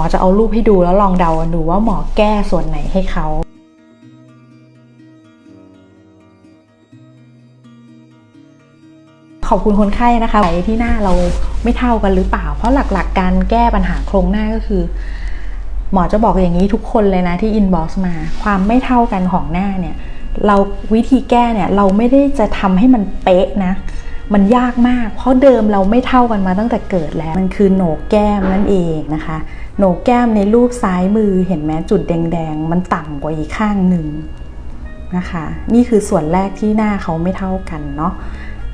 หมอจะเอารูปให้ดูแล้วลองเดากันดูว่าหมอแก้ส่วนไหนให้เขาขอบคุณคนไข้นะคะไหที่หน้าเราไม่เท่ากันหรือเปล่า เพราะหลักๆ การแก้ปัญหาโครงหน้าก็คือ หมอจะบอกอย่างนี้ทุกคนเลยนะที่อินบ็อกซ์มา ความไม่เท่ากันของหน้าเนี่ย เราวิธีแก้เนี่ยเราไม่ได้จะทำให้มันเป๊ะนะ มันยากมาก เพราะเดิมเราไม่เท่ากันมาตั้งแต่เกิดแล้ว มันคือโหนกแก้มนั่นเองนะคะ โหนกแก้มในรูปซ้ายมือเห็นไหมจุดแดงๆ มันต่ำกว่าอีกข้างหนึ่งนะคะ นี่คือส่วนแรกที่หน้าเขาไม่เท่ากันเนาะ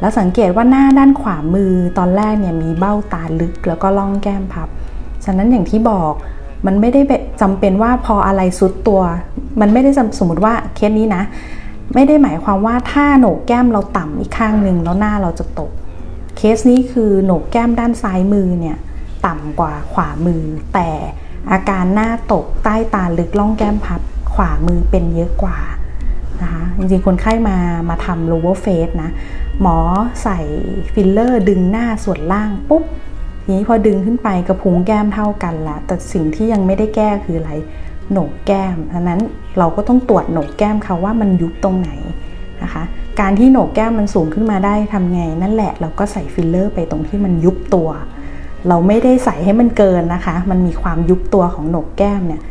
แล้วสังเกตว่าหน้าด้านขวามือตอนแรกเนี่ยมีเบ้าตาลึกแล้วก็ล่องแก้มพับ ฉะนั้นอย่างที่บอกมันไม่ได้แบบจำเป็นว่าพออะไรซุดตัว มันไม่ได้สมมติว่าเคสนี้นะ ไม่ได้หมายความว่าถ้าโหนกแก้มเราต่ำอีกข้างหนึ่งแล้วหน้าเราจะตก เคสนี้คือโหนกแก้มด้านซ้ายมือเนี่ยต่ำกว่าขวามือ แต่อาการหน้าตกใต้ตาลึกล่องแก้มพับขวามือเป็นเยอะกว่านะคะจริงๆคนไข้มามาทำ lower face นะ หมอใส่ฟิลเลอร์ดึงหน้าส่วนล่างปุ๊บทีนี้พอดึงขึ้นไปกระพุ้งแก้มเท่ากันละแต่สิ่งที่ยังไม่ได้แก้คืออะไร โหนกแก้มดังนั้นเราก็ต้องตรวจโหนกแก้มเขาว่ามันยุบตรงไหนนะคะ การที่โหนกแก้มมันสูงขึ้นมาได้ทำไง นั่นแหละเราก็ใส่ฟิลเลอร์ไปตรงที่มันยุบตัว เราไม่ได้ใส่ให้มันเกินนะคะ มันมีความยุบตัวของโหนกแก้มเนี่ย